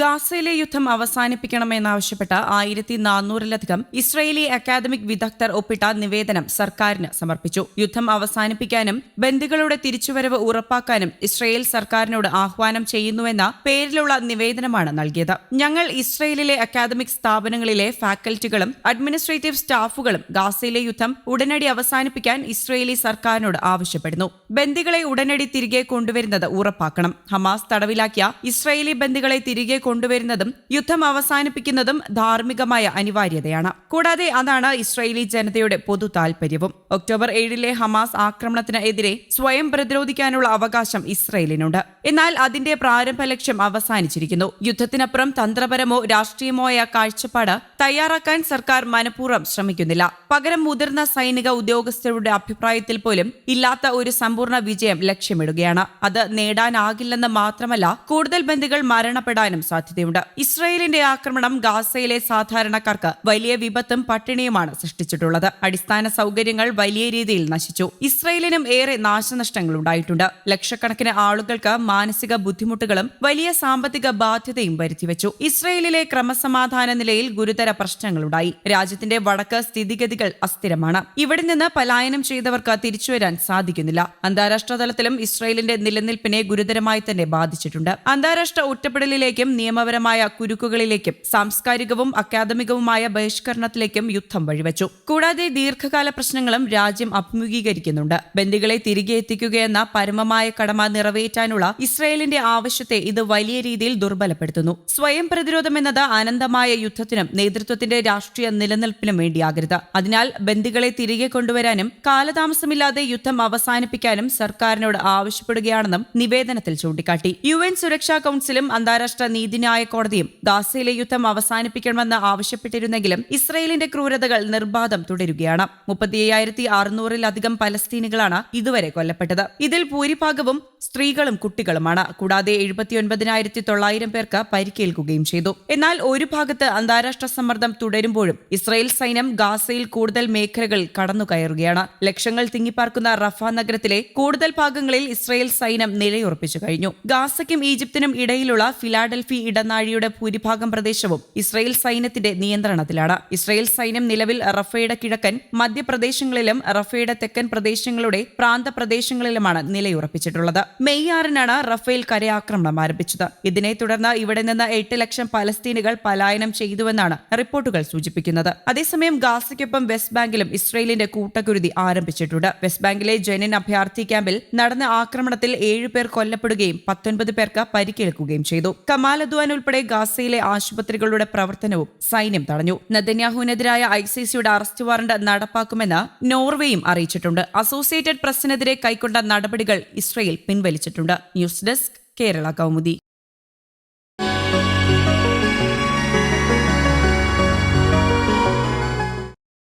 ഗാസയിലെ യുദ്ധം അവസാനിപ്പിക്കണമെന്നാവശ്യപ്പെട്ട് ആയിരത്തി നാനൂറിലധികം ഇസ്രയേലി അക്കാദമിക് വിദഗ്ധർ ഒപ്പിട്ട നിവേദനം സർക്കാരിന് സമർപ്പിച്ചു. യുദ്ധം അവസാനിപ്പിക്കാനും ബന്ദികളുടെ തിരിച്ചുവരവ് ഉറപ്പാക്കാനും ഇസ്രയേൽ സർക്കാരിനോട് ആഹ്വാനം ചെയ്യുന്നുവെന്ന പേരിലുള്ള നിവേദനമാണ് നൽകിയത്. ഞങ്ങൾ ഇസ്രയേലിലെ അക്കാദമിക് സ്ഥാപനങ്ങളിലെ ഫാക്കൽറ്റികളും അഡ്മിനിസ്ട്രേറ്റീവ് സ്റ്റാഫുകളും ഗാസയിലെ യുദ്ധം ഉടനടി അവസാനിപ്പിക്കാൻ ഇസ്രയേലി സർക്കാരിനോട് ആവശ്യപ്പെടുന്നു. ബന്ദികളെ ഉടനടി തിരികെ കൊണ്ടുവരുന്നത് ഉറപ്പാക്കണം. ഹമാസ് തടവിലാക്കിയ ഇസ്രയേലി ബന്ദികളെ തിരികെ കൊണ്ടുവരുന്നതും യുദ്ധം അവസാനിപ്പിക്കുന്നതും ധാർമ്മികമായ അനിവാര്യതയാണ്. കൂടാതെ അതാണ് ഇസ്രായേലി ജനതയുടെ പൊതു താൽപര്യവും. ഒക്ടോബർ ഏഴിലെ ഹമാസ് ആക്രമണത്തിനെതിരെ സ്വയം പ്രതിരോധിക്കാനുള്ള അവകാശം ഇസ്രയേലിനുണ്ട്. എന്നാൽ അതിന്റെ പ്രാരംഭ ലക്ഷ്യം അവസാനിച്ചിരിക്കുന്നു. യുദ്ധത്തിനപ്പുറം തന്ത്രപരമോ രാഷ്ട്രീയമോ ആയ കാഴ്ചപ്പാട് തയ്യാറാക്കാൻ സർക്കാർ മനഃപൂർവം ശ്രമിക്കുന്നില്ല. പകരം മുതിർന്ന സൈനിക ഉദ്യോഗസ്ഥരുടെ അഭിപ്രായത്തിൽ പോലും ഇല്ലാത്ത ഒരു സമ്പൂർണ വിജയം ലക്ഷ്യമിടുകയാണ്. അത് നേടാനാകില്ലെന്ന് മാത്രമല്ല കൂടുതൽ ബന്ധുക്കൾ മരണപ്പെടാനും സാധ്യതയുണ്ട്. ഇസ്രയേലിന്റെ ആക്രമണം ഗാസയിലെ സാധാരണക്കാർക്ക് വലിയ വിപത്തും പട്ടിണിയുമാണ് സൃഷ്ടിച്ചിട്ടുള്ളത്. അടിസ്ഥാന സൗകര്യങ്ങൾ വലിയ രീതിയിൽ നശിച്ചു. ഇസ്രയേലിനും ഏറെ നാശനഷ്ടങ്ങൾ ഉണ്ടായിട്ടുണ്ട്. ലക്ഷക്കണക്കിന് ആളുകൾക്ക് മാനസിക ബുദ്ധിമുട്ടുകളും വലിയ സാമ്പത്തിക ബാധ്യതയും വരുത്തിവെച്ചു. ഇസ്രയേലിലെ ക്രമസമാധാന നിലയിൽ ഗുരുതര പ്രശ്നങ്ങളുണ്ടായി. രാജ്യത്തിന്റെ വടക്ക് സ്ഥിതിഗതികൾ അസ്ഥിരമാണ്. ഇവിടെ നിന്ന് പലായനം ചെയ്തവർക്ക് തിരിച്ചുവരാൻ സാധിക്കുന്നില്ല. അന്താരാഷ്ട്ര തലത്തിലും ഇസ്രയേലിന്റെ നിലനിൽപ്പിനെ ഗുരുതരമായി തന്നെ ബാധിച്ചിട്ടുണ്ട്. അന്താരാഷ്ട്ര ഒറ്റപ്പെടലിലേക്കും നിയമപരമായ കുരുക്കുകളിലേക്കും സാംസ്കാരികവും അക്കാദമികവുമായ ബഹിഷ്കരണത്തിലേക്കും യുദ്ധം വഴിവെച്ചു. കൂടാതെ ദീർഘകാല പ്രശ്നങ്ങളും രാജ്യം അഭിമുഖീകരിക്കുന്നുണ്ട്. ബന്ദികളെ തിരികെ എത്തിക്കുകയെന്ന പരമമായ കടമ നിറവേറ്റാനുള്ള ഇസ്രയേലിന്റെ ആവശ്യത്തെ ഇത് വലിയ രീതിയിൽ ദുർബലപ്പെടുത്തുന്നു. സ്വയം പ്രതിരോധം എന്നത് അനന്തമായ യുദ്ധത്തിനും നേതൃത്വത്തിന്റെ രാഷ്ട്രീയ നിലനിൽപ്പിനും വേണ്ടിയാകരുത്. അതിനാൽ ബന്ദികളെ തിരികെ കൊണ്ടുവരാനും കാലതാമസമില്ലാതെ യുദ്ധം അവസാനിപ്പിക്കാനും സർക്കാരിനോട് ആവശ്യപ്പെടുകയാണെന്നും നിവേദനത്തിൽ ചൂണ്ടിക്കാട്ടി. യു എൻ സുരക്ഷാ കൌൺസിലും അന്താരാഷ്ട്ര നീതിന്യായ കോടതിയും ഗാസയിലെ യുദ്ധം അവസാനിപ്പിക്കണമെന്ന് ആവശ്യപ്പെട്ടിരുന്നെങ്കിലും ഇസ്രയേലിന്റെ ക്രൂരതകൾ നിർബാധം തുടരുകയാണ്. മുപ്പത്തിയ്യായിരത്തി അറുന്നൂറിലധികം പലസ്തീനുകളാണ് ഇതുവരെ കൊല്ലപ്പെട്ടത്. ഇതിൽ ഭൂരിഭാഗവും സ്ത്രീകളും കുട്ടികളുമാണ്. കൂടാതെ എഴുപത്തിയൊൻപതിനായിരത്തി തൊള്ളായിരം പേർക്ക് പരിക്കേൽക്കുകയും ചെയ്തു. എന്നാൽ ഒരു ഭാഗത്ത് അന്താരാഷ്ട്ര സമ്മർദ്ദം തുടരുമ്പോഴും ഇസ്രയേൽ സൈന്യം ഗാസയിൽ കൂടുതൽ മേഖലകൾ കടന്നുകയറുകയാണ്. ലക്ഷങ്ങൾ തിങ്ങിപ്പാർക്കുന്ന റഫ നഗരത്തിലെ കൂടുതൽ ഭാഗങ്ങളിൽ ഇസ്രയേൽ സൈന്യം നിലയുറപ്പിച്ചു കഴിഞ്ഞു. ഗാസയ്ക്കും ഈജിപ്തിനും ഇടയിലുള്ള ഫിലാഡൽഫി ഇടനാഴിയുടെ ഭൂരിഭാഗം പ്രദേശവും ഇസ്രയേൽ സൈന്യത്തിന്റെ നിയന്ത്രണത്തിലാണ്. ഇസ്രയേൽ സൈന്യം നിലവിൽ റഫയുടെ കിഴക്കൻ മധ്യപ്രദേശങ്ങളിലും റഫയുടെ തെക്കൻ പ്രദേശങ്ങളുടെ പ്രാന്തപ്രദേശങ്ങളിലുമാണ് നിലയുറപ്പിച്ചിട്ടുള്ളത്. മെയ് ആറിനാണ് റഫേൽ കരയാക്രമണം ആരംഭിച്ചത്. ഇതിനെ തുടർന്ന് ഇവിടെ നിന്ന് എട്ട് ലക്ഷം പലസ്തീനുകൾ പലായനം ചെയ്തുവെന്നാണ് റിപ്പോർട്ടുകൾ സൂചിപ്പിക്കുന്നത്. അതേസമയം ഗാസയ്ക്കൊപ്പം വെസ്റ്റ് ബാങ്കിലും ഇസ്രയേലിന്റെ കൂട്ടക്കുരുതി ആരംഭിച്ചിട്ടുണ്ട്. വെസ്റ്റ് ബാങ്കിലെ ജനിൻ അഭയാർത്ഥി ക്യാമ്പിൽ നടന്ന ആക്രമണത്തിൽ ഏഴുപേർ കൊല്ലപ്പെടുകയും പത്തൊൻപത് പേർക്ക് പരിക്കേൽക്കുകയും ചെയ്തു. കമാൽ അദ്വാൻ ഉൾപ്പെടെ ഗാസയിലെ ആശുപത്രികളുടെ പ്രവർത്തനവും സൈന്യം തടഞ്ഞു. നെതന്യാഹുവിനെതിരായ ഐ സി സിയുടെ അറസ്റ്റ് വാറണ്ട് നടപ്പാക്കുമെന്ന് നോർവേയും അറിയിച്ചിട്ടുണ്ട്. അസോസിയേറ്റഡ് പ്രസിനെതിരെ കൈക്കൊണ്ട നടപടികൾ Israel പിൻവലിച്ചിട്ടുണ്ട്. News desk Kerala Kaumudi.